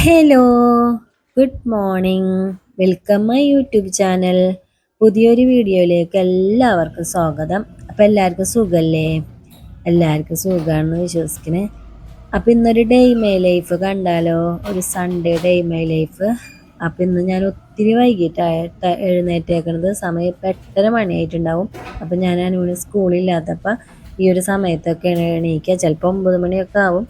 Hello good morning welcome my YouTube channel പുതിയൊരു വീഡിയോയിലേക്ക് എല്ലാവർക്കും സ്വാഗതം. അപ്പം എല്ലാവർക്കും സുഖമല്ലേ എല്ലാവർക്കും സുഖമാണെന്ന് വിശ്വസിക്കണേ. അപ്പം ഇന്നൊരു ഡേ മൈ ലൈഫ് കണ്ടാലോ? ഒരു സൺഡേ ഡേ മൈ ലൈഫ് അപ്പം ഇന്ന് ഞാൻ ഒത്തിരി വൈകിട്ടായിട്ട് എഴുന്നേറ്റേക്കണത്. സമയം ഇപ്പം എട്ടര മണിയായിട്ടുണ്ടാവും. അപ്പം ഞാൻ അനുവിന് സ്കൂളില്ലാത്തപ്പോൾ ഈ ഒരു സമയത്തൊക്കെ എണീക്കുക ചിലപ്പോൾ ഒമ്പത് മണിയൊക്കെ ആവും.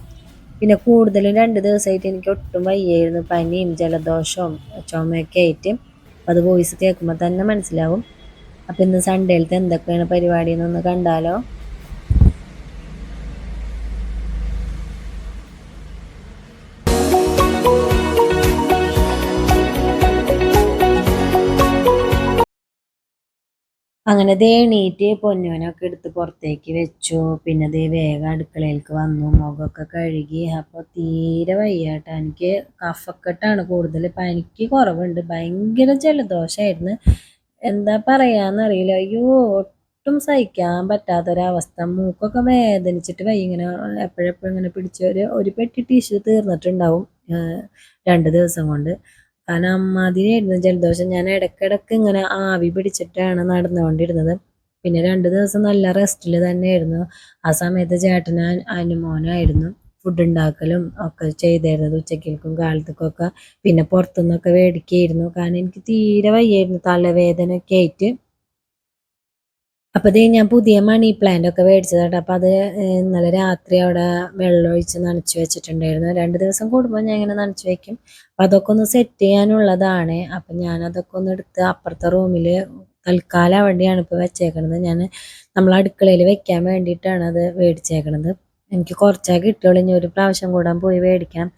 പിന്നെ കൂടുതലും രണ്ട് ദിവസമായിട്ട് എനിക്ക് ഒട്ടും വയ്യായിരുന്നു. പനിയും ജലദോഷവും ചുമയൊക്കെ ആയിട്ട്. അപ്പം അത് വോയിസ് കേൾക്കുമ്പോൾ തന്നെ മനസ്സിലാവും. അപ്പം ഇന്ന് സൺഡേയിലത്തെ എന്തൊക്കെയാണ് പരിപാടി എന്നൊന്ന് കണ്ടാലോ? അങ്ങനെ ദേ പൊന്നോനൊക്കെ എടുത്ത് പുറത്തേക്ക് വെച്ചു. പിന്നെ ദേ വേഗം അടുക്കളയിലേക്ക് വന്നു. മുഖമൊക്കെ കഴുകി. അപ്പോൾ തീരെ വയ്യാട്ടോ. എനിക്ക് കഫക്കെട്ടാണ് കൂടുതൽ. പനിക്ക് കുറവുണ്ട്. ഭയങ്കര ജലദോഷമായിരുന്നു എന്താ പറയാന്നറിയില്ല. അയ്യോ ഒട്ടും സഹിക്കാൻ പറ്റാത്തൊരവസ്ഥ. മൂക്കൊക്കെ വേദനിച്ചിട്ട് വയ്യ. ഇങ്ങനെ എപ്പോഴെപ്പോഴും ഇങ്ങനെ പിടിച്ച ഒരു ഒരു പെട്ടി ടിഷ്യൂ തീർന്നിട്ടുണ്ടാവും രണ്ട് ദിവസം കൊണ്ട്. കാരണം അമ്മാതിരിയായിരുന്നു ജലദോഷം. ഞാൻ ഇടയ്ക്കിടയ്ക്ക് ഇങ്ങനെ ആവി പിടിച്ചിട്ടാണ് നടന്നുകൊണ്ടിരുന്നത്. പിന്നെ രണ്ട് ദിവസം നല്ല റെസ്റ്റിൽ തന്നെയായിരുന്നു. ആ സമയത്ത് ചേട്ടന് അനുമോനായിരുന്നു. ഫുഡ് ഉണ്ടാക്കലും ഒക്കെ ചെയ്തായിരുന്നത് ഉച്ചക്കേൽക്കും കാലത്തേക്കൊക്കെ. പിന്നെ പുറത്തുനിന്നൊക്കെ മേടിക്കുകയായിരുന്നു കാരണം എനിക്ക് തീരെ വയ്യായിരുന്നു. തലവേദനയൊക്കെ ആയിട്ട്. അപ്പോൾ ഞാൻ പുതിയ മണി പ്ലാന്റ് ഒക്കെ മേടിച്ചതാട്ടോ അപ്പോൾ അത് ഇന്നലെ രാത്രി അവിടെ വെള്ളമൊഴിച്ച് നനച്ച് വെച്ചിട്ടുണ്ടായിരുന്നു. രണ്ട് ദിവസം കൂടുമ്പോൾ ഞാൻ ഇങ്ങനെ നനച്ച് വെക്കും. അപ്പം അതൊക്കെ ഒന്ന് സെറ്റ് ചെയ്യാനുള്ളതാണ്. അപ്പം ഞാൻ അതൊക്കെ ഒന്ന് എടുത്ത് അപ്പുറത്തെ റൂമിൽ തൽക്കാലം അവിടെയാണ് ഇപ്പോൾ വെച്ചേക്കണത്. ഞാൻ നമ്മൾ അടുക്കളയിൽ വെക്കാൻ വേണ്ടിയിട്ടാണ് അത് മേടിച്ചേക്കണത്. എനിക്ക് കുറച്ചാ കിട്ടുള്ളൂ. ഇനി ഒരു പ്രാവശ്യം കൂടാൻ പോയി മേടിക്കാം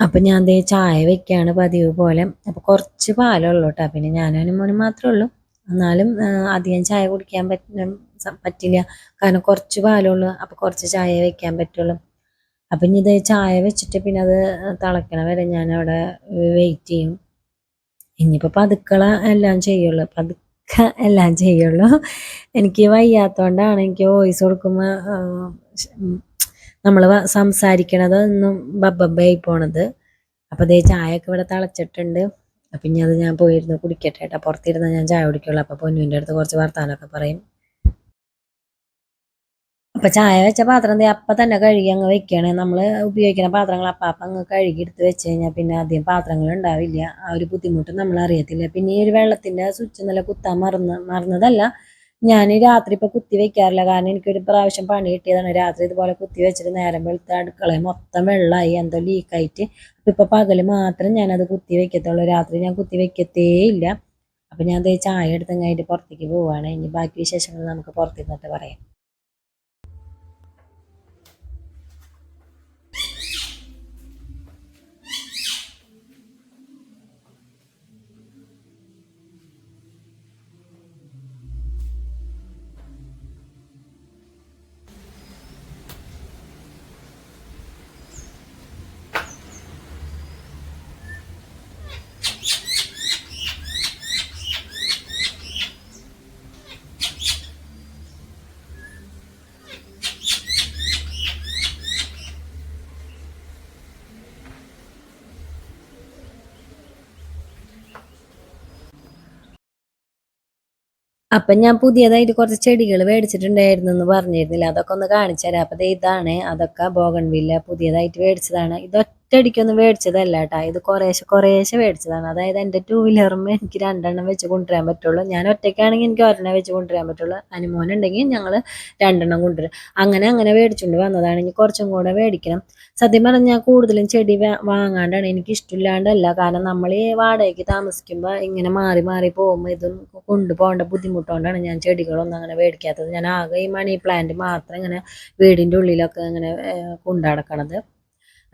അപ്പം ഞാൻ ദേ ചായ വെക്കുകയാണ് പതിവ് പോലെ. അപ്പോൾ കുറച്ച് പാലുള്ളൂ കേട്ടോ പിന്നെ ഞാനും മോനും മാത്രമേ ഉള്ളൂ. എന്നാലും അധികം ചായ കുടിക്കാൻ പറ്റ പറ്റില്ല. കാരണം കുറച്ച് പാലുള്ളൂ അപ്പോൾ കുറച്ച് ചായ വെക്കാൻ പറ്റുള്ളൂ. അപ്പം ഇനി ഇത് ചായ വെച്ചിട്ട് പിന്നെ അത് തിളക്കണ വരെ ഞാൻ അവിടെ വെയിറ്റ് ചെയ്യും. ഇനിയിപ്പോൾ പതുക്കള എല്ലാം ചെയ്യുള്ളൂ. പതുക്കെ എല്ലാം ചെയ്യുള്ളൂ. എനിക്ക് വയ്യാത്തതുകൊണ്ടാണ് എനിക്ക് വോയിസ് കൊടുക്കുമ്പോൾ നമ്മൾ സംസാരിക്കണതൊന്നും ബബ്ബബ്ബായി പോണത്. അപ്പോൾ അതേ ചായയൊക്കെ ഇവിടെ തിളച്ചിട്ടുണ്ട്. അപ്പം ഇനി അത് ഞാൻ പോയിരുന്നു കുടിക്കട്ടെ കേട്ടോ പുറത്തിരുന്ന് ഞാൻ ചായ കുടിക്കുള്ളൂ. അപ്പോൾ പൊന്നുവിന്റെ അടുത്ത് കുറച്ച് വർത്താനൊക്കെ പറയും. അപ്പം ചായ വെച്ച പാത്രം ദേ അപ്പം തന്നെ കഴുകി അങ്ങ് വെക്കുകയാണ് നമ്മൾ ഉപയോഗിക്കുന്ന പാത്രങ്ങൾ അപ്പം അപ്പം അങ്ങ് കഴുകി എടുത്ത് വെച്ച് കഴിഞ്ഞാൽ പിന്നെ ആദ്യം പാത്രങ്ങൾ ഉണ്ടാവില്ല. ആ ഒരു ബുദ്ധിമുട്ട് നമ്മൾ അറിയത്തില്ല പിന്നെ ഈ ഒരു വെള്ളത്തിന്റെ സ്വിച്ച് നല്ല കുത്താൻ മറന്ന് മറന്നതല്ല. ഞാൻ രാത്രി ഇപ്പൊ കുത്തി വെക്കാറില്ല. കാരണം എനിക്ക് ഒരു പ്രാവശ്യം പണി കിട്ടിയതാണ്. രാത്രി ഇതുപോലെ കുത്തി വെച്ചിട്ട് നേരം വെളുത്ത അടുക്കള മൊത്തം വെള്ളമായി എന്തോ ലീക്കായിട്ട് അപ്പം ഇപ്പൊ പകൽ മാത്രം ഞാനത് കുത്തി വെക്കത്തുള്ളൂ. രാത്രി ഞാൻ കുത്തി വെക്കത്തേ ഇല്ല അപ്പം ഞാൻ ദേ ചായ എടുത്തങ്ങായിട്ട് പുറത്തേക്ക് പോവാണ്. ഇനി ബാക്കി വിശേഷങ്ങൾ നമുക്ക് പുറത്തിരുന്നിട്ട് പറയാം. അപ്പം ഞാൻ പുതിയതായിട്ട് കുറച്ച് ചെടികൾ മേടിച്ചിട്ടുണ്ടായിരുന്നു എന്ന് പറഞ്ഞിരുന്നില്ല. അതൊക്കെ ഒന്ന് കാണിച്ചു തരാം. അപ്പം ഇതാണ്. അതൊക്കെ ബോഗൺവില്ല പുതിയതായിട്ട് മേടിച്ചതാണ്. ഇത് ഒറ്റയടിക്കൊന്നും മേടിച്ചതല്ല കേട്ടോ ഇത് കുറേശ്ശെ കുറേശ്ശെ മേടിച്ചതാണ്. അതായത് എന്റെ ടൂ വീലറും എനിക്ക് രണ്ടെണ്ണം വെച്ച് കൊണ്ടുവരാൻ പറ്റുള്ളൂ. ഞാൻ ഒറ്റയ്ക്കാണെങ്കിൽ എനിക്ക് ഒരെണ്ണം വെച്ച് കൊണ്ടുവരാൻ പറ്റുള്ളൂ. അനുമോനുണ്ടെങ്കിൽ ഞങ്ങൾ രണ്ടെണ്ണം കൊണ്ടുവരും. അങ്ങനെ അങ്ങനെ മേടിച്ചുകൊണ്ട് വന്നതാണ്. ഇനി കുറച്ചും കൂടെ മേടിക്കണം. സത്യം പറഞ്ഞാൽ കൂടുതലും ചെടി വാങ്ങാണ്ടാണ്. എനിക്ക് ഇഷ്ടമില്ലാണ്ടല്ല കാരണം നമ്മൾ ഈ വാടകയ്ക്ക് താമസിക്കുമ്പോൾ ഇങ്ങനെ മാറി മാറി പോകുമ്പോൾ ഇതും കൊണ്ടുപോകേണ്ട ബുദ്ധിമുട്ടുകൊണ്ടാണ് ഞാൻ ചെടികളൊന്നും അങ്ങനെ മേടിക്കാത്തത്. ഞാൻ ആകെ ഈ മണി പ്ലാന്റ് മാത്രം ഇങ്ങനെ വീടിന്റെ ഉള്ളിലൊക്കെ ഇങ്ങനെ കൊണ്ടടക്കണത്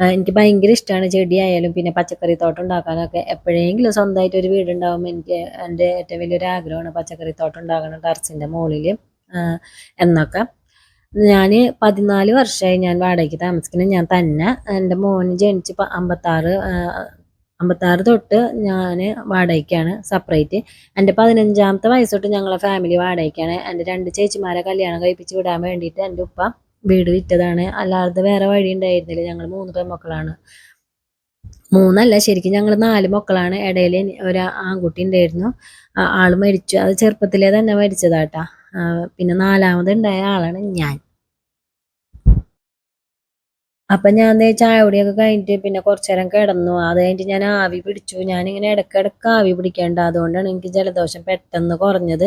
എനിക്ക് ഭയങ്കര ഇഷ്ടമാണ് ചെടിയായാലും പിന്നെ പച്ചക്കറി തോട്ടം ഉണ്ടാക്കാനൊക്കെ. എപ്പോഴെങ്കിലും സ്വന്തമായിട്ട് ഒരു വീടുണ്ടാകുമ്പോൾ എനിക്ക് എന്റെ ഏറ്റവും വലിയൊരു ആഗ്രഹമാണ് പച്ചക്കറി തോട്ടം ഉണ്ടാക്കണം ടെറസിന്റെ മുകളിൽ എന്നൊക്കെ. ഞാൻ പതിനാല് വർഷമായി ഞാൻ വാടകയ്ക്ക് താമസിക്കുന്നത് ഞാൻ തന്നെ എന്റെ മോന് ജനിച്ച് അമ്പത്താറ് അമ്പത്താറ് തൊട്ട് ഞാൻ വാടകയ്ക്കാണ് സെപ്പറേറ്റ് എന്റെ പതിനഞ്ചാമത്തെ വയസ്സ് തൊട്ട് ഞങ്ങളെ ഫാമിലി വാടകയ്ക്കാണ്. എന്റെ രണ്ട് ചേച്ചിമാരെ കല്യാണം കഴിപ്പിച്ച് വിടാൻ വേണ്ടിയിട്ട് എന്റെ ഉപ്പ വീട് വിറ്റതാണ്. അല്ലാതെ വേറെ വഴി ഉണ്ടായിരുന്നില്ല. ഞങ്ങൾ മൂന്ന് പെൺമക്കളാണ്. മൂന്നല്ല ശരിക്കും ഞങ്ങൾ നാല് മക്കളാണ്. ഇടയിൽ ഒരു ആൺകുട്ടി ഉണ്ടായിരുന്നു. ആൾ മരിച്ചു. അത് ചെറുപ്പത്തിലേ തന്നെ മരിച്ചതാട്ടാ. പിന്നെ നാലാമത് ഉണ്ടായ ആളാണ് ഞാൻ. അപ്പൊ ഞാൻ ചായ കുടിയൊക്കെ കഴിഞ്ഞിട്ട് പിന്നെ കുറച്ചു നേരം കിടന്നു. അത് കഴിഞ്ഞിട്ട് ഞാൻ ആവി പിടിച്ചു. ഞാനിങ്ങനെ ഇടയ്ക്കിടയ്ക്ക് ആവി പിടിക്കേണ്ട. അതുകൊണ്ടാണ് എനിക്ക് ജലദോഷം പെട്ടെന്ന് കുറഞ്ഞത്.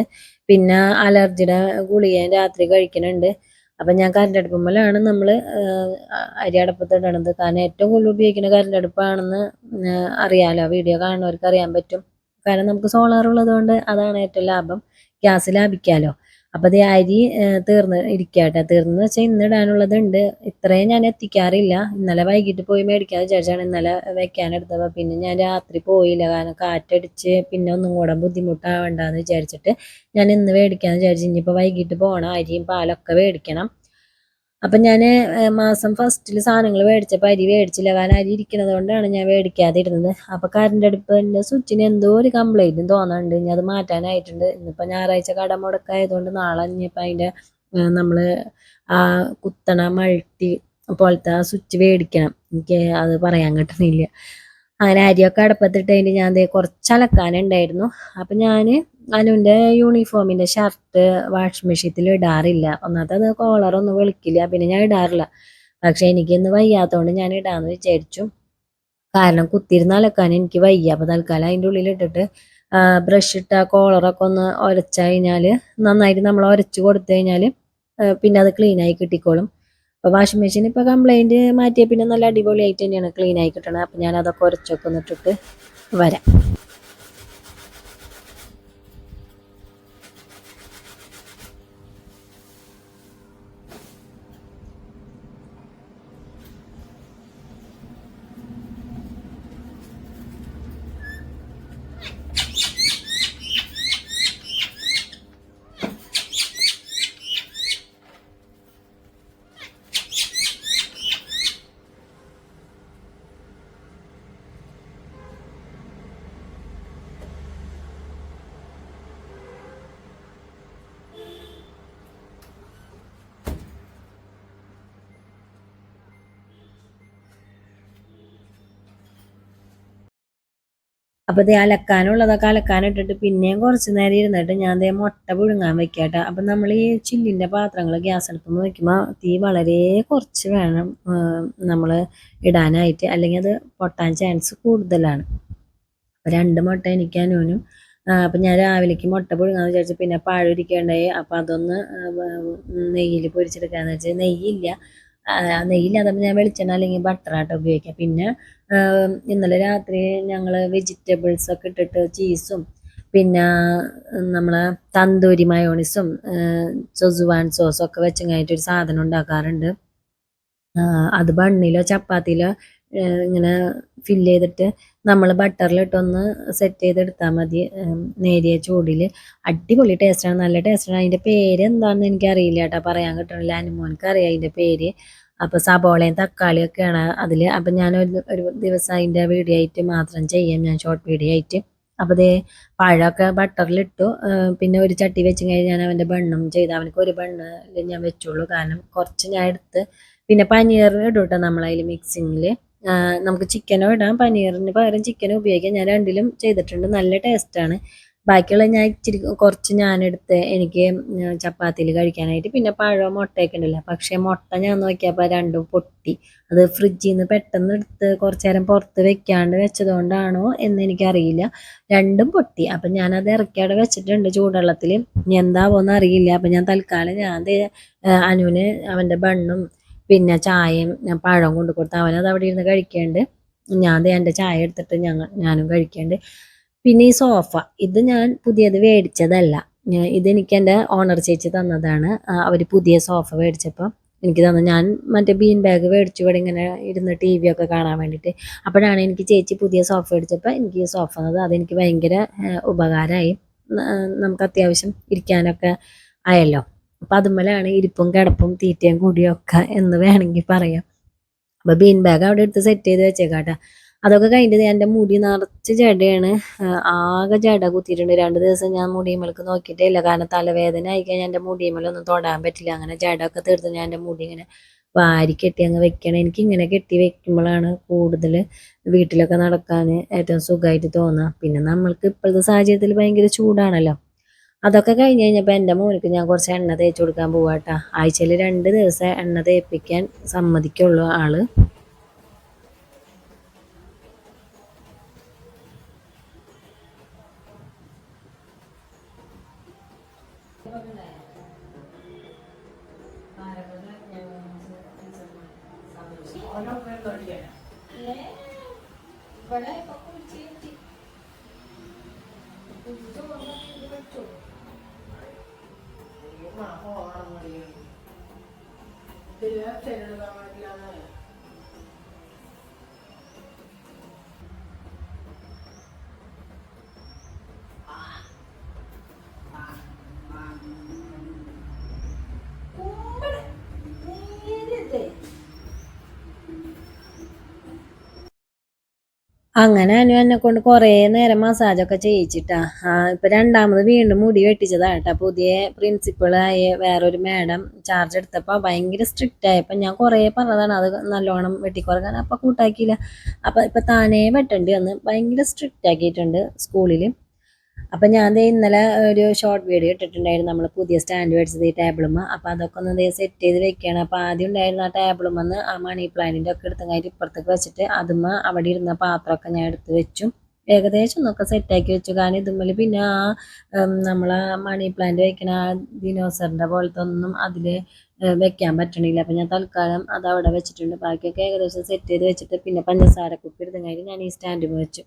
പിന്നെ അലർജിയുടെ ഗുളിക രാത്രി കഴിക്കുന്നുണ്ട് അപ്പൊ ഞാൻ കരണ്ടടുപ്പുമ്മലാണ് നമ്മൾ അരി അടപ്പത്തിടണത് കാരണം ഏറ്റവും കൂടുതൽ ഉപയോഗിക്കുന്ന കരണ്ടടുപ്പാണെന്ന് അറിയാമല്ലോ വീഡിയോ കാണുന്നവർക്ക് അറിയാൻ പറ്റും. കാരണം നമുക്ക് സോളാർ ഉള്ളതുകൊണ്ട് അതാണ് ഏറ്റവും ലാഭം. ഗ്യാസ് ലാഭിക്കാലോ. അപ്പൊ ദേ അരി തീർന്ന് ഇരിക്കട്ടെ. തീർന്ന് വെച്ചാൽ ഇന്ന് ഇടാനുള്ളത് ഉണ്ട് ഇത്രയും ഞാൻ എത്തിക്കാറില്ല. ഇന്നലെ വൈകിട്ട് പോയി മേടിക്കാന്ന് വിചാരിച്ചാണ് ഇന്നലെ വെക്കാനെടുത്തത് പിന്നെ ഞാൻ രാത്രി പോയില്ല. കാരണം കാറ്റടിച്ച് പിന്നെ ഒന്നും കൂടെ ബുദ്ധിമുട്ടാവണ്ടെന്ന് വിചാരിച്ചിട്ട് ഞാൻ ഇന്ന് മേടിക്കാന്ന് വിചാരിച്ചു ഇനിയിപ്പോൾ വൈകിട്ട് പോകണം അരിയും പാലൊക്കെ മേടിക്കണം. അപ്പം ഞാൻ മാസം ഫസ്റ്റിൽ സാധനങ്ങൾ മേടിച്ചപ്പോൾ അരി മേടിച്ചില്ല. കാരണം അരി ഇരിക്കുന്നത് കൊണ്ടാണ് ഞാൻ മേടിക്കാതിരുന്നത്. അപ്പോൾ കറണ്ട് അടുപ്പിന്റെ സ്വിച്ചിന് എന്തോ ഒരു കംപ്ലൈന്റും തോന്നുന്നുണ്ട് ഇനി അത് മാറ്റാനായിട്ടുണ്ട്. ഇന്നിപ്പോൾ ഞായറാഴ്ച കട മുടക്കായതുകൊണ്ട് നാളെ ഇനിയിപ്പോൾ അതിന്റെ നമ്മൾ ആ കുത്തണ മൾട്ടി പോലത്തെ ആ സ്വിച്ച് മേടിക്കണം. എനിക്ക് അത് പറയാൻ കിട്ടുന്നില്ല. അങ്ങനെ അരിയൊക്കെ അടുപ്പത്തിട്ട് അതിന്റെ ഞാൻ കുറച്ച് അലക്കാനുണ്ടായിരുന്നു അപ്പം ഞാൻ അനുവിന്റെ യൂണിഫോമിന്റെ ഷർട്ട് വാഷിംഗ് മെഷീനിൽ ഇടാറില്ല. ഒന്നാമത്തെ അത് കോളറൊന്നും വെളുക്കില്ല. പിന്നെ ഞാൻ ഇടാറില്ല. പക്ഷെ എനിക്ക് ഇന്ന് വയ്യാത്തതുകൊണ്ട് ഞാൻ ഇടാന്ന് വിചാരിച്ചു. കാരണം കുത്തിരുന്ന് അലക്കാൻ എനിക്ക് വയ്യ. അപ്പോൾ തൽക്കാലം അതിന്റെ ഉള്ളിൽ ഇട്ടിട്ട് ബ്രഷ് ഇട്ട കോളറൊക്കെ ഒന്ന് ഉരച്ച് കഴിഞ്ഞാൽ നന്നായിട്ട് നമ്മൾ ഉരച്ച് കൊടുത്തു കഴിഞ്ഞാൽ പിന്നെ അത് ക്ലീനായി കിട്ടിക്കോളും. അപ്പോൾ വാഷിംഗ് മെഷീൻ ഇപ്പോൾ കംപ്ലൈന്റ് മാറ്റിയ പിന്നെ നല്ല അടിപൊളിയായിട്ട് തന്നെയാണ് ക്ലീനായി കിട്ടണത് അപ്പോൾ ഞാൻ അതൊക്കെ ഉരച്ചൊക്കെ ഒന്നിട്ടിട്ട് വരാം. അപ്പോൾ ദേ അലക്കാനുള്ളതൊക്കെ അലക്കാനിട്ടിട്ട് പിന്നെയും കുറച്ച് നേരം ഇരുന്നിട്ട് ഞാൻ ദേ മുട്ട പുഴുങ്ങാൻ വെക്കാട്ടോ. അപ്പം നമ്മൾ ഈ ചില്ലിന്റെ പാത്രങ്ങൾ ഗ്യാസ് അടുപ്പ് വയ്ക്കുമ്പോൾ തീ വളരെ കുറച്ച് വേണം നമ്മൾ ഇടാനായിട്ട്. അല്ലെങ്കിൽ അത് പൊട്ടാൻ ചാൻസ് കൂടുതലാണ്. അപ്പോൾ രണ്ട് മുട്ട എനിക്ക് അനുവിനും അപ്പം ഞാൻ രാവിലേക്ക് മുട്ട പുഴുങ്ങാന്ന് വിചാരിച്ചു. പിന്നെ പഴം ഇരിക്കണ്ടായി അപ്പം അതൊന്ന് നെയ്യിൽ പൊരിച്ചെടുക്കാന്ന് വെച്ചാൽ നെയ്യില്ല ആ, നെയ്യില്ലാത്തപ്പോൾ ഞാൻ വെളിച്ചെണ്ണ അല്ലെങ്കിൽ ബട്ടറാട്ടോ ഉപയോഗിക്കാം പിന്നെ ഇന്നലെ രാത്രി ഞങ്ങൾ വെജിറ്റബിൾസ് ഒക്കെ ഇട്ടിട്ട് ചീസും പിന്നെ നമ്മളെ തന്തൂരി മയോണിസും സൊസുവാൻ സോസും ഒക്കെ വെച്ചങ്ങായിട്ടൊരു ഒരു സാധനം ഉണ്ടാക്കാറുണ്ട്. അത് ബണ്ണിലോ ചപ്പാത്തിയിലോ ഇങ്ങനെ ഫില്ല് ചെയ്തിട്ട് നമ്മൾ ബട്ടറിലിട്ടൊന്ന് സെറ്റ് ചെയ്തെടുത്താൽ മതി. നേരിയ ചൂടിൽ അടിപൊളി ടേസ്റ്റാണ് നല്ല ടേസ്റ്റാണ് അതിന്റെ പേര് എന്താണെന്ന് എനിക്കറിയില്ല കേട്ടോ. പറയാൻ കിട്ടണില്ല. അനുമോനക്ക് അറിയാം അതിന്റെ പേര്. അപ്പോൾ സബോളയും തക്കാളിയൊക്കെയാണ് അതിൽ അപ്പം ഞാൻ ഒരു ഒരു ദിവസം അതിന്റെ വീഡിയോ ആയിട്ട് മാത്രം ചെയ്യാം. ഞാൻ ഷോർട്ട് വീഡിയോ ആയിട്ട്. അപ്പോൾ ദേ പഴമൊക്കെ ബട്ടറിലിട്ടു പിന്നെ ഒരു ചട്ടി വെച്ച് കഴിഞ്ഞാൽ ഞാൻ അവന്റെ ബണ്ണും ചെയ്ത് അവനക്ക് ഒരു ബണ്ണ് ഞാൻ വെച്ചുള്ളൂ കാരണം കുറച്ച് ഞാൻ എടുത്ത് പിന്നെ പനീർ ഇടും കേട്ടോ നമ്മളതിൽ മിക്സിങ്ങിൽ നമുക്ക് ചിക്കനോ ഇടാം. പനീറിന് പകരം ചിക്കനോ ഉപയോഗിക്കാം. ഞാൻ രണ്ടിലും ചെയ്തിട്ടുണ്ട്. നല്ല ടേസ്റ്റാണ് ബാക്കിയുള്ള ഞാൻ ഇച്ചിരി കുറച്ച് ഞാനെടുത്ത് എനിക്ക് ചപ്പാത്തിയിൽ കഴിക്കാനായിട്ട്. പിന്നെ പഴം മുട്ടയൊക്കെ ഉണ്ടല്ലോ. പക്ഷേ മുട്ട ഞാൻ നോക്കിയപ്പോൾ രണ്ടും പൊട്ടി. അത് ഫ്രിഡ്ജിൽ നിന്ന് പെട്ടെന്ന് എടുത്ത് കുറച്ച് നേരം പുറത്ത് വെക്കാണ്ട് വെച്ചതുകൊണ്ടാണോ എന്ന് എനിക്കറിയില്ല. രണ്ടും പൊട്ടി. അപ്പം ഞാനത് ഇറക്കി അവിടെ വെച്ചിട്ടുണ്ട് ചൂടുവെള്ളത്തിൽ ഇനി എന്താവോന്ന് അറിയില്ല. അപ്പം ഞാൻ തൽക്കാലം ഞാൻ അനുവിന് അവന്റെ ബണ്ണും പിന്നെ ചായയും പഴവും കൊണ്ട് കൊടുത്തു അവനത് അവിടെ ഇരുന്ന് കഴിക്കേണ്ട. ഞാൻ എന്റെ ചായ എടുത്തിട്ട് ഞങ്ങൾ ഞാനും കഴിക്കേണ്ട. പിന്നെ ഈ സോഫ ഇത് ഞാൻ പുതിയത് മേടിച്ചതല്ല. ഇതെനിക്ക് എന്റെ ഓണർ ചേച്ചി തന്നതാണ്. അവർ പുതിയ സോഫ മേടിച്ചപ്പോൾ എനിക്ക് തന്നു. ഞാൻ മറ്റേ ബീൻ ബാഗ് മേടിച്ചു ഇവിടെ ഇങ്ങനെ ഇരുന്ന് ടി വി ഒക്കെ കാണാൻ വേണ്ടിയിട്ട്. അപ്പോഴാണ് എനിക്ക് ചേച്ചി പുതിയ സോഫ മേടിച്ചപ്പോൾ എനിക്ക് ഈ സോഫ തന്നത്. അതെനിക്ക് ഭയങ്കര ഉപകാരമായി. നമുക്ക് അത്യാവശ്യം ഇരിക്കാനൊക്കെ ആയല്ലോ. അപ്പം അതുമ്മലാണ് ഇരിപ്പും കിടപ്പും തീറ്റയും കൂടിയും ഒക്കെ എന്ന് വേണമെങ്കിൽ പറയാം. അപ്പോൾ ബീൻ ബാഗ് അവിടെ എടുത്ത് സെറ്റ് ചെയ്ത് വെച്ചേക്കാട്ടാ. അതൊക്കെ കഴിഞ്ഞിട്ട് എന്റെ മുടി നിറച്ച് ജടയാണ് ആകെ ജട കുത്തിയിട്ടുണ്ട്. രണ്ട് ദിവസം ഞാൻ മുടിയുമ്മലേക്ക് നോക്കിയിട്ടേ ഇല്ല. കാരണം തലവേദന ആയി കഴിഞ്ഞാൽ എന്റെ ഒന്നും തൊടാൻ പറ്റില്ല. അങ്ങനെ ജടയൊക്കെ തീർത്ത് ഞാൻ എന്റെ മുടി ഇങ്ങനെ വാരി കെട്ടി അങ്ങ് വെക്കണം. എനിക്ക് ഇങ്ങനെ കെട്ടി വെക്കുമ്പോഴാണ് കൂടുതൽ വീട്ടിലൊക്കെ നടക്കാൻ ഏറ്റവും സുഖമായിട്ട് തോന്നുക പിന്നെ നമ്മൾക്ക് ഇപ്പോഴത്തെ സാഹചര്യത്തിൽ ഭയങ്കര ചൂടാണല്ലോ. അതൊക്കെ കഴിഞ്ഞ് കഴിഞ്ഞപ്പോൾ എന്റെ മോനിക്ക് ഞാൻ കുറച്ച് എണ്ണ തേച്ച് കൊടുക്കാൻ പോവാട്ടാ. ആഴ്ചയിൽ രണ്ട് ദിവസം എണ്ണ തേപ്പിക്കാൻ സമ്മതിക്കുള്ളൂ ആൾ. ഇതിൽ ചെറുതാണെങ്കിലാണ് അങ്ങനെ അനു എന്നെ കൊണ്ട് കുറേ നേരം മസാജൊക്കെ ചെയ്യിച്ചിട്ടാ. ഇപ്പൊ രണ്ടാമത് വീണ്ടും മുടി വെട്ടിച്ചതാട്ടാ പുതിയ പ്രിൻസിപ്പളായ വേറൊരു മാഡം ചാർജ് എടുത്തപ്പോൾ ഭയങ്കര സ്ട്രിക്റ്റ് ആയപ്പോൾ ഞാൻ കുറേ പറഞ്ഞതാണ് അത് നല്ലോണം വെട്ടിക്കുറക്കാൻ അപ്പം കൂട്ടാക്കിയില്ല. അപ്പം ഇപ്പം താനേ വെട്ടേണ്ടി വന്ന് ഭയങ്കര സ്ട്രിക്റ്റ് ആക്കിയിട്ടുണ്ട് സ്കൂളിൽ അപ്പം ഞാൻ ഇന്നലെ ഒരു ഷോർട്ട് വീഡിയോ ഇട്ടിട്ടുണ്ടായിരുന്നു. നമ്മൾ പുതിയ സ്റ്റാൻഡ് മേടിച്ചത് ഈ ടേബിളും അപ്പോൾ അതൊക്കെ ഒന്ന് ദേ സെറ്റ് ചെയ്ത് വെക്കുകയാണ് അപ്പോൾ ആദ്യം ഉണ്ടായിരുന്ന ആ ടേബിളും വന്ന് ആ മണി പ്ലാന്റിന്റെ ഒക്കെ എടുത്തങ്ങായിട്ട് ഇപ്പുറത്തേക്ക് വെച്ചിട്ട് അതുമ്മ അവിടെ ഇരുന്ന പാത്രമൊക്കെ ഞാൻ എടുത്ത് വെച്ചു. ഏകദേശം ഒന്നൊക്കെ സെറ്റാക്കി വെച്ചു. കാരണം ഇതുമ്മൽ പിന്നെ ആ നമ്മളെ മണി പ്ലാന്റ് വെക്കണ ആ ദിനോസറിന്റെ പോലത്തെ ഒന്നും അതിൽ വെക്കാൻ പറ്റണില്ല. അപ്പം ഞാൻ തൽക്കാലം അത് അവിടെ വെച്ചിട്ടുണ്ട്. ബാക്കിയൊക്കെ ഏകദേശം സെറ്റ് ചെയ്ത് വെച്ചിട്ട് പിന്നെ പഞ്ചസാര കുപ്പി എടുത്തങ്ങായിട്ട് ഞാൻ ഈ സ്റ്റാൻഡ് വെച്ചു.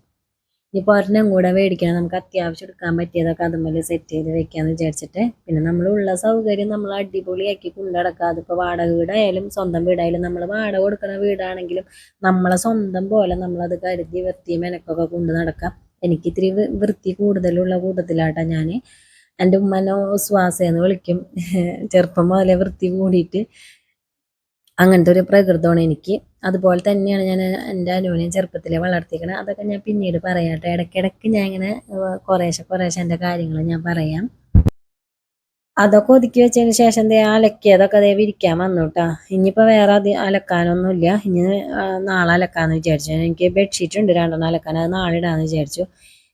ഇനിയിപ്പോൾ ഒരെണ്ണം കൂടെ മേടിക്കണം. നമുക്ക് അത്യാവശ്യം എടുക്കാൻ പറ്റിയതൊക്കെ അതുപോലെ സെറ്റ് ചെയ്ത് വെക്കാന്ന് വിചാരിച്ചിട്ട്. പിന്നെ നമ്മളുള്ള സൗകര്യം നമ്മൾ അടിപൊളിയാക്കി കൊണ്ടുനടക്കുക അതിപ്പോൾ വാടക വീടായാലും സ്വന്തം വീടായാലും നമ്മൾ വാടക കൊടുക്കുന്ന വീടാണെങ്കിലും നമ്മളെ സ്വന്തം പോലെ നമ്മളത് കരുതി വൃത്തി മെനക്കൊക്കെ കൊണ്ട് നടക്കാം. എനിക്ക് ഇത്തിരി വൃത്തി കൂടുതലുള്ള കൂട്ടത്തിലാട്ടാ ഞാൻ എന്റെ ഉമ്മനെ ശ്വാസേന്ന് വിളിക്കും. ചെറുപ്പം മുതലേ വൃത്തി കൂടിയിട്ട് അങ്ങനത്തെ ഒരു പ്രകൃതമാണ് എനിക്ക്. അതുപോലെ തന്നെയാണ് ഞാൻ എന്റെ അനുവിനെയും ചെറുപ്പത്തിലെ വളർത്തിക്കണത് അതൊക്കെ ഞാൻ പിന്നീട് പറയാട്ടെ ഇടയ്ക്കിടയ്ക്ക് ഞാൻ ഇങ്ങനെ കുറേശ്ശെ കുറേശ്ശെ എന്റെ കാര്യങ്ങൾ ഞാൻ പറയാം. അതൊക്കെ ഒതുക്കി വെച്ചതിന് ശേഷം ദേ അലക്കിയതൊക്കെ അതേ വിരിക്കാൻ വന്നു കേട്ടോ. ഇനിയിപ്പോൾ വേറെ അത് അലക്കാനൊന്നുമില്ല. ഇനി നാളെ അലക്കാന്ന് വിചാരിച്ചു. എനിക്ക് ബെഡ്ഷീറ്റ് ഉണ്ട് രണ്ടെണ്ണം അലക്കാൻ. അത് നാളെ ഇടാന്ന് വിചാരിച്ചു.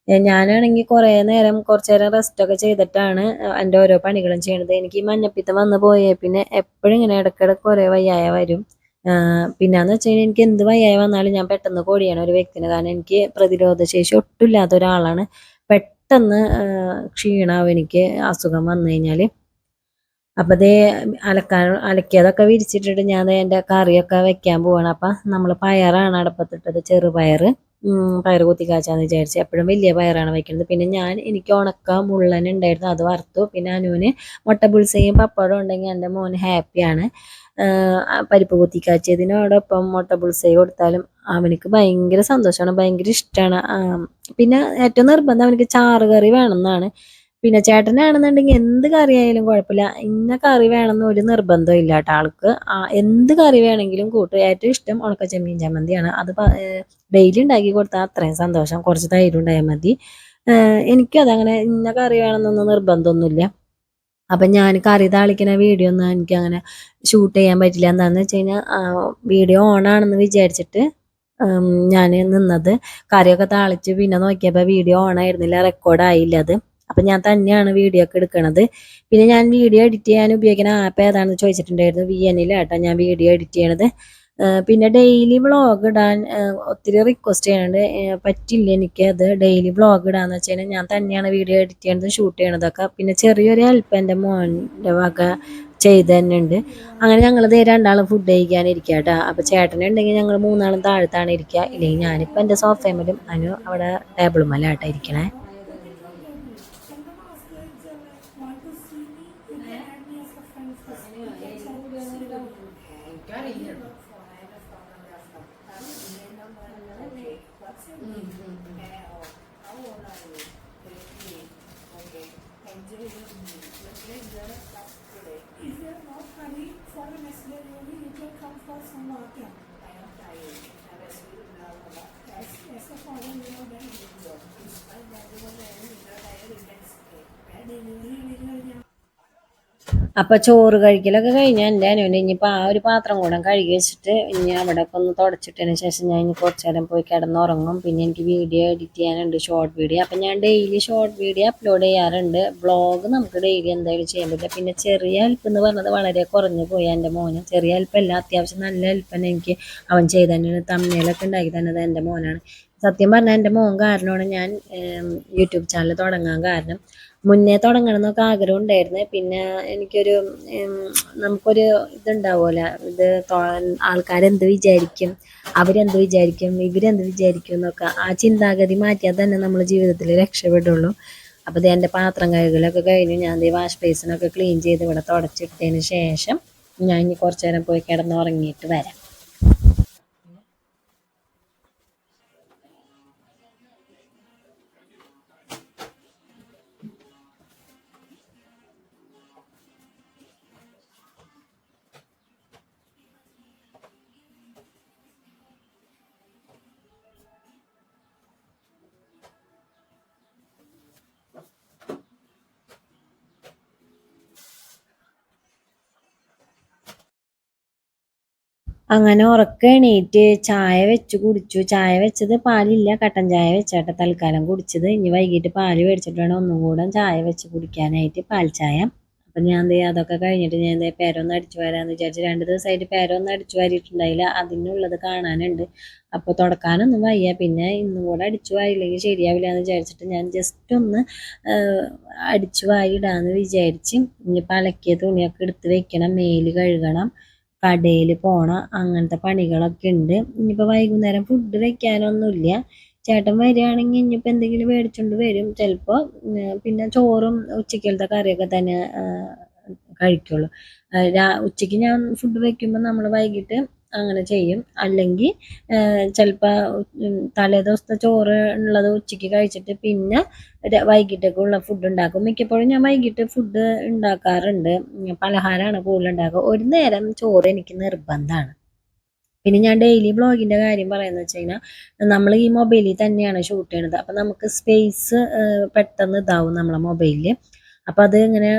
ഞാനാണെങ്കിൽ കുറേ നേരം കുറച്ച് നേരം റെസ്റ്റൊക്കെ ചെയ്തിട്ടാണ് എന്റെ ഓരോ പണികളും ചെയ്യണത്. എനിക്ക് ഈ മഞ്ഞപ്പിത്തം വന്ന് പോയേ. പിന്നെ എപ്പോഴും ഇങ്ങനെ ഇടയ്ക്കിടയ്ക്ക് കുറേ വയ്യായ വരും. ആ, പിന്നെന്ന് വെച്ച് കഴിഞ്ഞാൽ എനിക്ക് എന്ത് വയ്യായ വന്നാലും ഞാൻ പെട്ടെന്ന് കോടിയാണ് ഒരു വ്യക്തിനെ. കാരണം എനിക്ക് പ്രതിരോധ ശേഷി ഒട്ടും ഇല്ലാത്ത ഒരാളാണ്. പെട്ടെന്ന് ക്ഷീണാവും എനിക്ക് അസുഖം വന്നു കഴിഞ്ഞാൽ അപ്പം അതേ അലക്കാൻ അലക്കിയതൊക്കെ വിരിച്ചിട്ടിട്ട് ഞാൻ എന്റെ കറിയൊക്കെ വെക്കാൻ പോവാണ്. അപ്പം നമ്മൾ പയറാണ് അടുപ്പത്തിട്ടത് ചെറുപയർ പയർ കുത്തി കാച്ചാന്ന് വിചാരിച്ചു എപ്പോഴും വലിയ പയറാണ് വയ്ക്കുന്നത് പിന്നെ ഞാൻ എനിക്ക് ഉണക്ക മുള്ളൻ ഉണ്ടായിരുന്നു അത് വറുത്തു. പിന്നെ അനുവിന് മുട്ട പുളിസയും പപ്പടം ഉണ്ടെങ്കിൽ എന്റെ മോന് ഹാപ്പിയാണ് പരിപ്പ് കുത്തി കാച്ചിയതിനോടൊപ്പം മുട്ട പുളിസൈ കൊടുത്താലും അവനക്ക് ഭയങ്കര സന്തോഷമാണ് ഭയങ്കര ഇഷ്ടമാണ് പിന്നെ ഏറ്റവും നിർബന്ധം അവനക്ക് ചാറ് കറി വേണമെന്നാണ്. പിന്നെ ചേട്ടനാണെന്നുണ്ടെങ്കിൽ എന്ത് കറി ആയാലും കുഴപ്പമില്ല. ഇന്ന കറി വേണമെന്ന് ഒരു നിർബന്ധം ഇല്ല കേട്ടോ ആൾക്ക് എന്ത് കറി വേണമെങ്കിലും കൂട്ടും. ഏറ്റവും ഇഷ്ടം ഉണക്ക ചെമ്മീൻ ചമ്മന്തിയാണ്. അത് ഡെയിലി ഉണ്ടാക്കി കൊടുത്താൽ അത്രയും സന്തോഷം. കുറച്ച് തൈര് ഉണ്ടായാൽ മതി. എനിക്കതങ്ങനെ ഇന്ന കറി വേണമെന്നൊന്നും നിർബന്ധമൊന്നുമില്ല. അപ്പം ഞാൻ കറി താളിക്കുന്ന വീഡിയോ ഒന്നും എനിക്ക് അങ്ങനെ ഷൂട്ട് ചെയ്യാൻ പറ്റില്ല. എന്താണെന്ന് വെച്ച് കഴിഞ്ഞാൽ വീഡിയോ ഓൺ ആണെന്ന് വിചാരിച്ചിട്ട് ഞാൻ നിന്നത് കറിയൊക്കെ താളിച്ച് പിന്നെ നോക്കിയപ്പോൾ വീഡിയോ ഓൺ ആയിരുന്നില്ല റെക്കോർഡ് ആയില്ല അത്. അപ്പം ഞാൻ തന്നെയാണ് വീഡിയോ ഒക്കെ എടുക്കണത്. പിന്നെ ഞാൻ വീഡിയോ എഡിറ്റ് ചെയ്യാൻ ഉപയോഗിക്കുന്ന ആപ്പ് ഏതാണെന്ന് ചോദിച്ചിട്ടുണ്ടായിരുന്നു വി എന്നിലാട്ടോ ഞാൻ വീഡിയോ എഡിറ്റ് ചെയ്യണത്. പിന്നെ ഡെയിലി വ്ളോഗ് ഇടാൻ ഒത്തിരി റിക്വസ്റ്റ് ചെയ്യാണ്ട് പറ്റില്ല എനിക്ക് അത്. ഡെയിലി വ്ളോഗ് ഇടാന്ന് വെച്ചാൽ ഞാൻ തന്നെയാണ് വീഡിയോ എഡിറ്റ് ചെയ്യണതും ഷൂട്ട് ചെയ്യണതൊക്കെ. പിന്നെ ചെറിയൊരു ഹെൽപ്പ് എന്റെ മോന്റെ വക ചെയ്ത് തന്നെ ഉണ്ട് അങ്ങനെ ഞങ്ങൾ ദേ രണ്ടാളും ഫുഡ് കഴിക്കാനിരിക്കുക കേട്ടോ അപ്പോൾ ചേട്ടനുണ്ടെങ്കിൽ ഞങ്ങൾ മൂന്നാളും താഴത്താണ് ഇരിക്കുക ഇല്ലെങ്കിൽ ഞാനിപ്പോൾ എന്റെ സോഫയമലും അനു അവിടെ ടേബിൾ മേലാട്ടോ ഇരിക്കണേ. Delivery, delivery, അപ്പൊ ചോറ് കഴിക്കലൊക്കെ കഴിഞ്ഞാൽ എന്റെ അനുവിന് ഇനിയിപ്പോൾ ആ ഒരു പാത്രം കൂടെ കഴുകി വെച്ചിട്ട് ഇനി അവിടെ ഒക്കെ ഒന്ന് തുടച്ചിട്ടതിന് ശേഷം ഞാൻ ഇനി കുറച്ച് നേരം പോയി കിടന്നുറങ്ങും. പിന്നെ എനിക്ക് വീഡിയോ എഡിറ്റ് ചെയ്യാനുണ്ട് ഷോർട്ട് വീഡിയോ അപ്പം ഞാൻ ഡെയിലി ഷോർട്ട് വീഡിയോ അപ്ലോഡ് ചെയ്യാറുണ്ട്. ബ്ലോഗ് നമുക്ക് ഡെയിലി എന്തായാലും ചെയ്യാൻ പറ്റില്ല. പിന്നെ ചെറിയ ഹെൽപ്പ് എന്ന് പറഞ്ഞത് വളരെ കുറഞ്ഞു പോയി എന്റെ മോന്. ചെറിയ ഹെൽപ്പല്ല അത്യാവശ്യം നല്ല ഹെൽപ്പ് എനിക്ക് അവൻ ചെയ്ത് തന്നെയാണ്. തമ്മിലൊക്കെ ഉണ്ടാക്കി തന്നത് എന്റെ മോനാണ്. സത്യം പറഞ്ഞാൽ എന്റെ മോൻ കാരണമാണ് ഞാൻ യൂട്യൂബ് ചാനൽ തുടങ്ങാൻ കാരണം. മുന്നേ തുടങ്ങണം എന്നൊക്കെ ആഗ്രഹം ഉണ്ടായിരുന്നു പിന്നെ എനിക്കൊരു നമുക്കൊരു ഇതുണ്ടാവുമല്ലോ. ഇത് ആൾക്കാരെന്ത് വിചാരിക്കും? അവരെന്ത് വിചാരിക്കും? ഇവരെന്ത് വിചാരിക്കും എന്നൊക്കെ. ആ ചിന്താഗതി മാറ്റിയാൽ തന്നെ നമ്മൾ ജീവിതത്തിൽ രക്ഷപ്പെടുള്ളൂ. അപ്പോൾ ഇത് എന്റെ പാത്രം കഴുകലൊക്കെ കഴിഞ്ഞു. ഞാൻ ഈ വാഷ് ബേസിനൊക്കെ ക്ലീൻ ചെയ്ത് ഇവിടെ തുടച്ചിട്ടതിന് ശേഷം ഞാൻ ഇനി കുറച്ച് നേരം പോയി കിടന്നുറങ്ങിയിട്ട് വരാം. അങ്ങനെ ഉറക്കം എണീറ്റ് ചായ വെച്ച് കുടിച്ചു. ചായ വെച്ചത് പാലില്ല. കട്ടൻ ചായ വെച്ചാട്ടെ തൽക്കാലം കുടിച്ചത്. ഇനി വൈകിട്ട് പാൽ മേടിച്ചിട്ട് വേണം ഒന്നും കൂടെ ചായ വെച്ച് കുടിക്കാനായിട്ട് പാൽ ചായ. അപ്പം ഞാൻ ദേ അതൊക്കെ കഴിഞ്ഞിട്ട് ഞാൻ ദേ പേരൊന്ന് അടിച്ചു വരാമെന്ന് വിചാരിച്ചു രണ്ട് ദിവസമായിട്ട് പേരൊന്നും അടിച്ചു വാരിയിട്ടുണ്ടായില്ല. അതിനുള്ളത് കാണാനുണ്ട്. അപ്പോൾ തുടക്കാനൊന്നും വയ്യ. പിന്നെ ഇന്നും കൂടെ അടിച്ചു വാരില്ലെങ്കിൽ ശരിയാവില്ല എന്ന് വിചാരിച്ചിട്ട് ഞാൻ ജസ്റ്റ് ഒന്ന് അടിച്ചു വായിടാമെന്ന് വിചാരിച്ച് ഇനിയിപ്പോൾ അലക്കിയ തുണിയൊക്കെ എടുത്ത് വെക്കണം. മേൽ കഴുകണം. കടയിൽ പോണ അങ്ങനത്തെ പണികളൊക്കെ ഉണ്ട്. ഇനിയിപ്പോൾ വൈകുന്നേരം ഫുഡ് വെക്കാനൊന്നുമില്ല. ചേട്ടൻ വരികയാണെങ്കിൽ ഇനിയിപ്പോൾ എന്തെങ്കിലും മേടിച്ചുകൊണ്ട് വരും. ചിലപ്പോൾ പിന്നെ ചോറും ഉച്ചക്കലത്തെ കറിയൊക്കെ തന്നെ കഴിക്കുള്ളൂ. ഉച്ചയ്ക്ക് ഞാൻ ഫുഡ് വെക്കുമ്പോൾ നമ്മൾ വൈകിട്ട് അങ്ങനെ ചെയ്യും. അല്ലെങ്കിൽ ചിലപ്പോൾ തലേ ദിവസത്തെ ചോറ് ഉള്ളത് ഉച്ചയ്ക്ക് കഴിച്ചിട്ട് പിന്നെ വൈകിട്ടേക്കുള്ള ഫുഡ് ഉണ്ടാക്കും. മിക്കപ്പോഴും ഞാൻ വൈകിട്ട് ഫുഡ് ഉണ്ടാക്കാറുണ്ട്. പലഹാരമാണ് കൂടുതൽ ഉണ്ടാക്കുക ഒരു നേരം ചോറ് എനിക്ക് നിർബന്ധമാണ് പിന്നെ ഞാൻ ഡെയിലി ബ്ലോഗിന്റെ കാര്യം പറയുന്നത് വെച്ച് കഴിഞ്ഞാൽ നമ്മൾ ഈ മൊബൈലിൽ തന്നെയാണ് ഷൂട്ട് ചെയ്യണത്. അപ്പം നമുക്ക് സ്പേസ് പെട്ടെന്ന് ഇതാവും നമ്മളെ മൊബൈലിൽ അപ്പം അത് ഇങ്ങനെ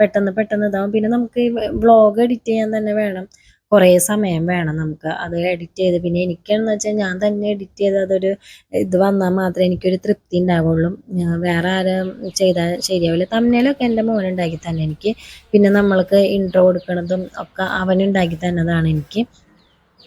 പെട്ടെന്ന് പെട്ടെന്ന് ഇതാവും. പിന്നെ നമുക്ക് വ്ളോഗ് എഡിറ്റ് ചെയ്യാൻ തന്നെ വേണം. കുറേ സമയം വേണം നമുക്ക് അത് എഡിറ്റ് ചെയ്ത്. പിന്നെ എനിക്കെന്ന് വെച്ചാൽ ഞാൻ തന്നെ എഡിറ്റ് ചെയ്ത് അതൊരു ഇത് വന്നാൽ മാത്രമേ എനിക്കൊരു തൃപ്തി ഉണ്ടാവുള്ളൂ. വേറെ ആരും ചെയ്താൽ ശരിയാവില്ല. തമ്മിലൊക്കെ എന്റെ മോൻ ഉണ്ടാക്കി തന്നെ എനിക്ക്. പിന്നെ നമ്മൾക്ക് ഇൻട്രോ കൊടുക്കണതും ഒക്കെ അവനുണ്ടാക്കി തന്നതാണ് എനിക്ക്.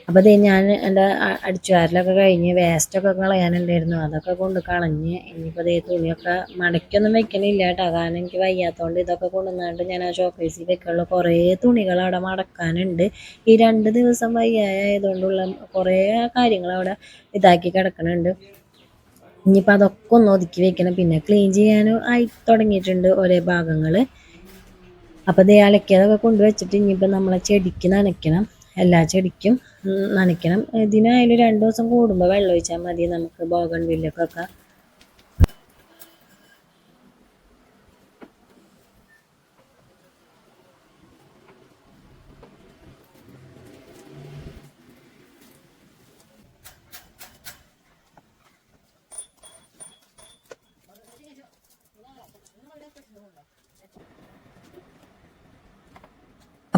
അപ്പോൾ ദേ ഞാൻ എന്റെ അടിച്ചുവാരലൊക്കെ കഴിഞ്ഞ് വേസ്റ്റൊക്കെ കളയാനുണ്ടായിരുന്നു അതൊക്കെ കൊണ്ട് കളഞ്ഞ് ഇനിയിപ്പോൾ ദേ തുണിയൊക്കെ മടക്കൊന്നും വെക്കണില്ല കേട്ടോ. കാരണം എനിക്ക് വയ്യാത്തതുകൊണ്ട് ഇതൊക്കെ കൊണ്ടുവന്നാണ്ട് ഞാൻ ആ ഷോക്കേസിൽ വെക്കുള്ള കുറേ തുണികൾ അവിടെ മടക്കാനുണ്ട്. ഈ രണ്ട് ദിവസം വയ്യായതുകൊണ്ടുള്ള കുറേ കാര്യങ്ങൾ അവിടെ ഇതാക്കി കിടക്കണുണ്ട്. ഇനിയിപ്പോൾ അതൊക്കെ ഒന്ന് ഒതുക്കി വെക്കണം. പിന്നെ ക്ലീൻ ചെയ്യാനും ആയി തുടങ്ങിയിട്ടുണ്ട് ഓരോ ഭാഗങ്ങൾ അപ്പോൾ ദേ അലക്കിയതൊക്കെ കൊണ്ടുവച്ചിട്ട് ഇനിയിപ്പോൾ നമ്മളെ ചെടിക്ക് നനയ്ക്കണം. എല്ലാ ചെടിക്കും നനയ്ക്കണം. ഇതിനായാലും രണ്ട് ദിവസം കൂടുമ്പോൾ വെള്ളം ഒഴിച്ചാൽ മതി. നമുക്ക് ബോഗൺ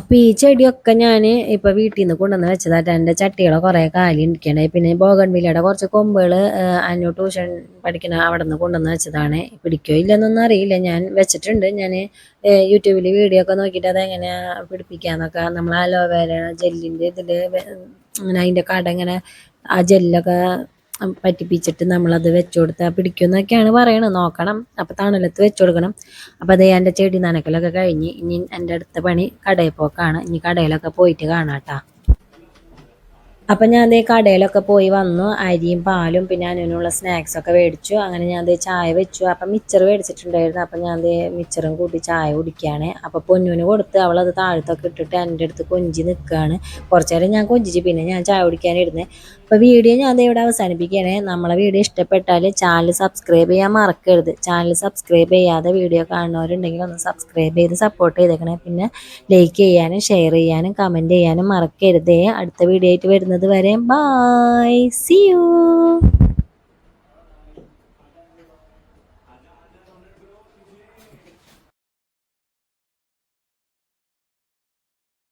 അപ്പോൾ ഈ ചെടിയൊക്കെ ഞാൻ ഇപ്പോൾ വീട്ടിൽ നിന്ന് കൊണ്ടുവന്ന് വെച്ചതായിട്ട് എന്റെ ചട്ടികളെ കുറേ കാലി ഇരിക്കണേ. പിന്നെ ബോഗൺ വില്ലയുടെ കുറച്ച് കൊമ്പുകൾ അനു ട്യൂഷൻ പഠിക്കണ അവിടെ നിന്ന് കൊണ്ടുവന്ന് വെച്ചതാണ്. പിടിക്കോ ഇല്ലെന്നൊന്നും അറിയില്ല. ഞാൻ വെച്ചിട്ടുണ്ട്. ഞാൻ യൂട്യൂബിൽ വീഡിയോ ഒക്കെ നോക്കിയിട്ട് അതെങ്ങനെ പിടിപ്പിക്കാന്നൊക്കെ നമ്മൾ അലോവേര ജെല്ലിന്റെ ഇതിൽ അങ്ങനെ അതിന്റെ കട ഇങ്ങനെ ആ ജെല്ലൊക്കെ പറ്റിപ്പിച്ചിട്ട് നമ്മളത് വെച്ചു കൊടുത്താൽ പിടിക്കുമെന്നൊക്കെയാണ് പറയണത്. നോക്കണം. അപ്പോൾ തണലത്ത് വെച്ചു കൊടുക്കണം അപ്പോൾ അതേ എന്റെ ചെടി നനക്കലൊക്കെ കഴിഞ്ഞ് ഇനി എന്റെ അടുത്ത പണി കടയിൽ പോക്കാണ്. ഇനി കടയിലൊക്കെ പോയിട്ട് കാണാട്ടാ അപ്പം ഞാൻ അതേ കടയിലൊക്കെ പോയി വന്നു. അരിയും പാലും പിന്നെ അതിനുള്ള സ്നാക്സൊക്കെ മേടിച്ചു. അങ്ങനെ ഞാൻ അതേ ചായ വെച്ചു. അപ്പം മിച്ചർ മേടിച്ചിട്ടുണ്ടായിരുന്നു. അപ്പം ഞാൻ അതേ മിച്ചറും കൂട്ടി ചായ കുടിക്കുകയാണ് അപ്പം പൊന്നുവിന് കൊടുത്ത് അവളത് താഴത്തൊക്കെ ഇട്ടിട്ട് എന്റെ അടുത്ത് കൊഞ്ചി നിൽക്കുകയാണ് കുറച്ച് നേരം ഞാൻ കൊഞ്ചിച്ച് പിന്നെ ഞാൻ ചായ കുടിക്കാനിരുന്നേ. അപ്പോൾ വീഡിയോ ഞാൻ അതേ ഇവിടെ അവസാനിപ്പിക്കുകയാണ്. നമ്മളെ വീഡിയോ ഇഷ്ടപ്പെട്ടാൽ ചാനൽ സബ്സ്ക്രൈബ് ചെയ്യാൻ മറക്കരുത്. ചാനൽ സബ്സ്ക്രൈബ് ചെയ്യാതെ വീഡിയോ കാണുന്നവരുണ്ടെങ്കിൽ ഒന്ന് സബ്സ്ക്രൈബ് ചെയ്ത് സപ്പോർട്ട് ചെയ്തേക്കണേ. പിന്നെ ലൈക്ക് ചെയ്യാനും ഷെയർ ചെയ്യാനും കമന്റ് ചെയ്യാനും മറക്കരുതേ. അടുത്ത വീഡിയോ ആയിട്ട് വരുന്നത് വരെ ബൈ സി യു